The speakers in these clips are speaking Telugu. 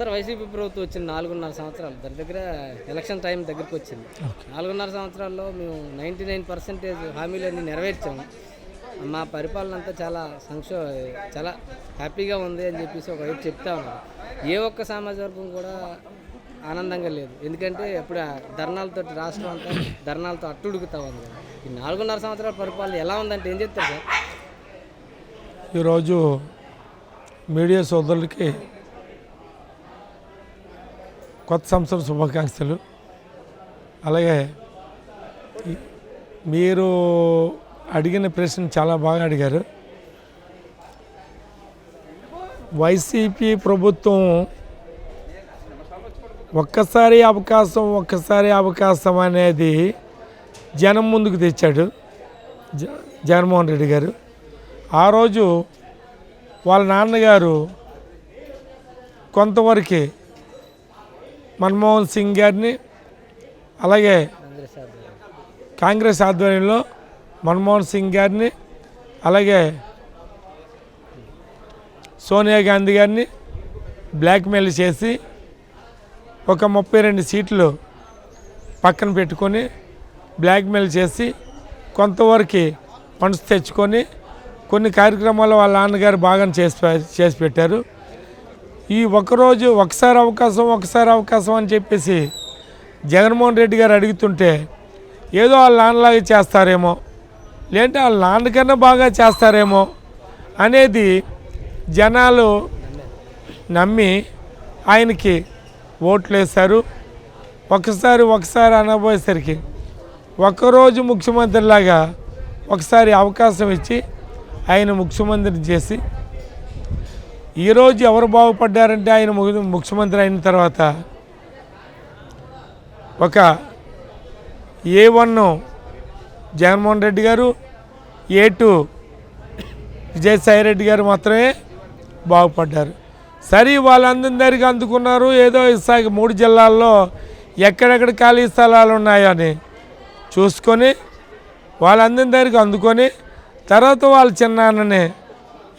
సార్ వైసీపీ ప్రభుత్వం వచ్చిన నాలుగున్నర సంవత్సరాలు దగ్గర దగ్గర ఎలక్షన్ టైం దగ్గరికి వచ్చింది. నాలుగున్నర సంవత్సరాల్లో మేము నైంటీ నైన్ పర్సెంటేజ్ హామీలన్నీ నెరవేర్చాము. మా పరిపాలన అంతా చాలా సంక్షో చాలా హ్యాపీగా ఉంది అని చెప్పేసి ఒక వైపు చెప్తా ఉన్నారు ఏ ఒక్క సామాజిక వర్గం కూడా ఆనందంగా లేదు. ఎందుకంటే ఇప్పుడు ధర్నాలతో రాష్ట్రం అంతా ధర్నాలతో అట్టుడుగుతా ఉంది. ఈ నాలుగున్నర సంవత్సరాల పరిపాలన ఎలా ఉందంటే ఏం చెప్తారు సార్? ఈరోజు మీడియా సోదరులకి కొత్త సంవత్సరం శుభాకాంక్షలు. అలాగే మీరు అడిగిన ప్రశ్న చాలా బాగా అడిగారు. వైసీపీ ప్రభుత్వం ఒక్కసారి అవకాశం ఒక్కసారి అవకాశం అనేది జనం ముందుకు తెచ్చాడు జ జగన్మోహన్ రెడ్డి గారు. ఆ రోజు వాళ్ళ నాన్నగారు కొంతవరకే మన్మోహన్ సింగ్ గారిని అలాగే కాంగ్రెస్ ఆధ్వర్యంలో. మన్మోహన్ సింగ్ గారిని అలాగే సోనియా గాంధీ గారిని బ్లాక్మెయిల్ చేసి ఒక ముప్పై రెండు సీట్లు పక్కన పెట్టుకొని బ్లాక్మెయిల్ చేసి కొంతవరకు మనసు తెచ్చుకొని కొన్ని కార్యక్రమాలు వాళ్ళ నాన్నగారు బాగా చేసి చేసి పెట్టారు ఈ ఒకరోజు ఒకసారి అవకాశం ఒకసారి అవకాశం అని చెప్పేసి జగన్మోహన్ రెడ్డి గారు అడుగుతుంటే ఏదో వాళ్ళ నాన్నలాగా చేస్తారేమో లేదంటే వాళ్ళ నాన్నకన్నా బాగా చేస్తారేమో అనేది జనాలు నమ్మి ఆయనకి ఓట్లు వేశారు. ఒకసారి ఒకసారి అనబోయేసరికి ఒక్కరోజు ముఖ్యమంత్రిలాగా ఒకసారి అవకాశం ఇచ్చి ఆయన ముఖ్యమంత్రి చేసి ఈరోజు ఎవరు బాగుపడ్డారంటే ఆయన ముఖ్యమంత్రి అయిన తర్వాత ఒక ఏ వన్ జగన్మోహన్ రెడ్డి గారు ఏ టూ విజయసాయి రెడ్డి గారు మాత్రమే బాగుపడ్డారు. సరే వాళ్ళందరికీ అందుకున్నారు. ఏదో ఇసాగ మూడు జిల్లాల్లో ఎక్కడెక్కడ ఖాళీ స్థలాలు ఉన్నాయని చూసుకొని వాళ్ళందరికీ దగ్గరికి అందుకొని తర్వాత వాళ్ళ చిన్నాన్నని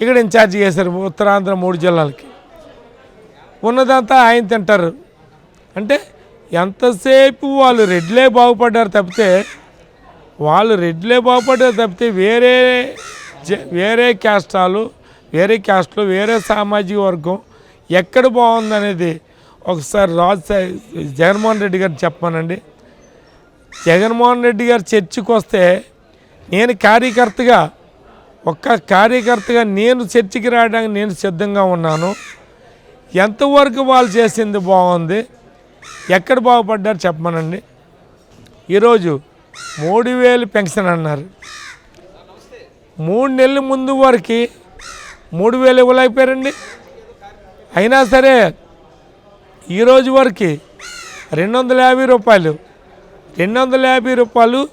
ఇక్కడ ఇన్ఛార్జ్ చేశారు ఉత్తరాంధ్ర మూడు జిల్లాలకి. ఉన్నదంతా ఆయన తింటారు. అంటే ఎంతసేపు వాళ్ళు రెడ్లే బాగుపడ్డారు తప్పితే వాళ్ళు రెడ్లే బాగుపడ్డారు తప్పితే వేరే జ- వేరే క్యాస్టాలు వేరే క్యాస్ట్లు వేరే సామాజిక వర్గం ఎక్కడ బాగుందనేది ఒకసారి రాజు జగన్మోహన్ రెడ్డి గారు చెప్పానండి జగన్మోహన్ రెడ్డి గారు చర్చికి వస్తే నేను కార్యకర్తగా ఒక్క కార్యకర్తగా నేను చర్చికి రావడానికి నేను సిద్ధంగా ఉన్నాను. ఎంతవరకు వాళ్ళు చేసింది బాగుంది ఎక్కడ బాగుపడ్డారు చెప్పమనండి. ఈరోజు మూడు వేలు పెన్షన్ అన్నారు. మూడు నెలల ముందు వరకు మూడు వేలు ఇవ్వలేకపోయారండి. అయినా సరే ఈరోజు వరకు రెండు వందల యాభై రూపాయలు రెండు వందల యాభై రూపాయలు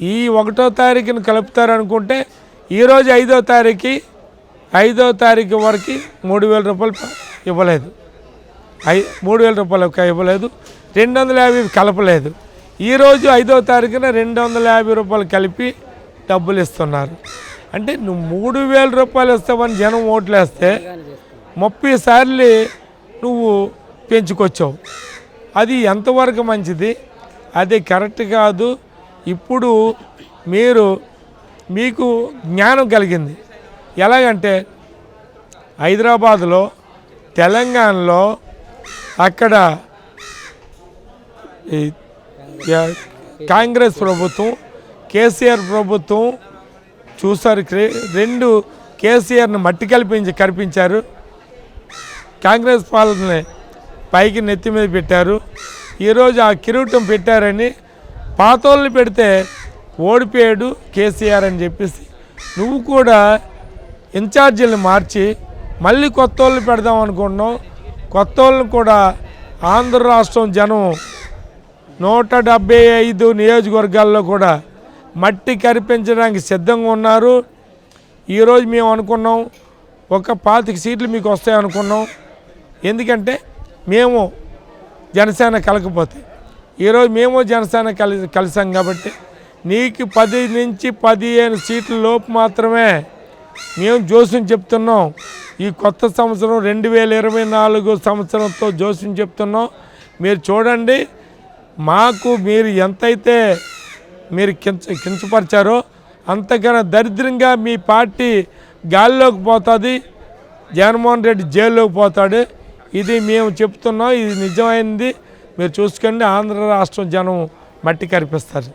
ఈ ఒకటో తారీఖున కలుపుతారనుకుంటే ఈరోజు ఐదో తారీఖు ఐదో తారీఖు వరకు మూడు వేల రూపాయలు ఇవ్వలేదు. ఐ మూడు వేల రూపాయలు ఒక ఇవ్వలేదు. రెండు వందల యాభై కలపలేదు. ఈరోజు ఐదో తారీఖున రెండు వందల యాభై రూపాయలు కలిపి డబ్బులు ఇస్తున్నారు. అంటే నువ్వు మూడు వేల రూపాయలు ఇస్తావని జనం ఓట్లు వేస్తే ముప్పై సార్లు నువ్వు పెంచుకొచ్చావు. అది ఎంతవరకు మంచిది? అది కరెక్ట్ కాదు. ఇప్పుడు మీరు మీకు జ్ఞానం కలిగింది. ఎలాగంటే హైదరాబాదులో తెలంగాణలో అక్కడ కాంగ్రెస్ ప్రభుత్వం కేసీఆర్ ప్రభుత్వం చూసారు రెండు కేసీఆర్ని మట్టి కల్పించి కనిపించారు. కాంగ్రెస్ పాలనని పైకి నెత్తి మీద పెట్టారు. ఈరోజు ఆ కిరీటం పెట్టారని పాతోళ్ళని పెడితే ఓడిపోయాడు కేసీఆర్ అని చెప్పేసి. నువ్వు కూడా ఇన్ఛార్జీలను మార్చి మళ్ళీ కొత్త వాళ్ళు పెడదాం అనుకుంటున్నావు. కొత్త వాళ్ళని కూడా ఆంధ్ర రాష్ట్రం జనం నూట డెబ్బై ఐదు నియోజకవర్గాల్లో కూడా మట్టి కరిపించడానికి సిద్ధంగా ఉన్నారు. ఈరోజు మేము అనుకున్నాం ఒక పాతిక సీట్లు మీకు వస్తాయి అనుకున్నాం. ఎందుకంటే మేము జనసేన కలకపోతే ఈరోజు మేము జనసేన కలి కలిసాం కాబట్టి నీకు పది నుంచి పదిహేను సీట్ల లోపు మాత్రమే మేము జోస్యం చెప్తున్నాం. ఈ కొత్త సంవత్సరం రెండు వేల ఇరవై నాలుగు సంవత్సరంతో జోస్యం చెప్తున్నాం. మీరు చూడండి మాకు మీరు ఎంతైతే మీరు కించ కించపరిచారో అంతకన్నా దరిద్రంగా మీ పార్టీ గాల్లోకి పోతుంది. జగన్మోహన్ రెడ్డి జైల్లోకి పోతాడు. ఇది మేము చెప్తున్నాం. ఇది నిజమైంది. మీరు చూసుకోండి ఆంధ్ర రాష్ట్రం జనం మట్టి కనిపిస్తారు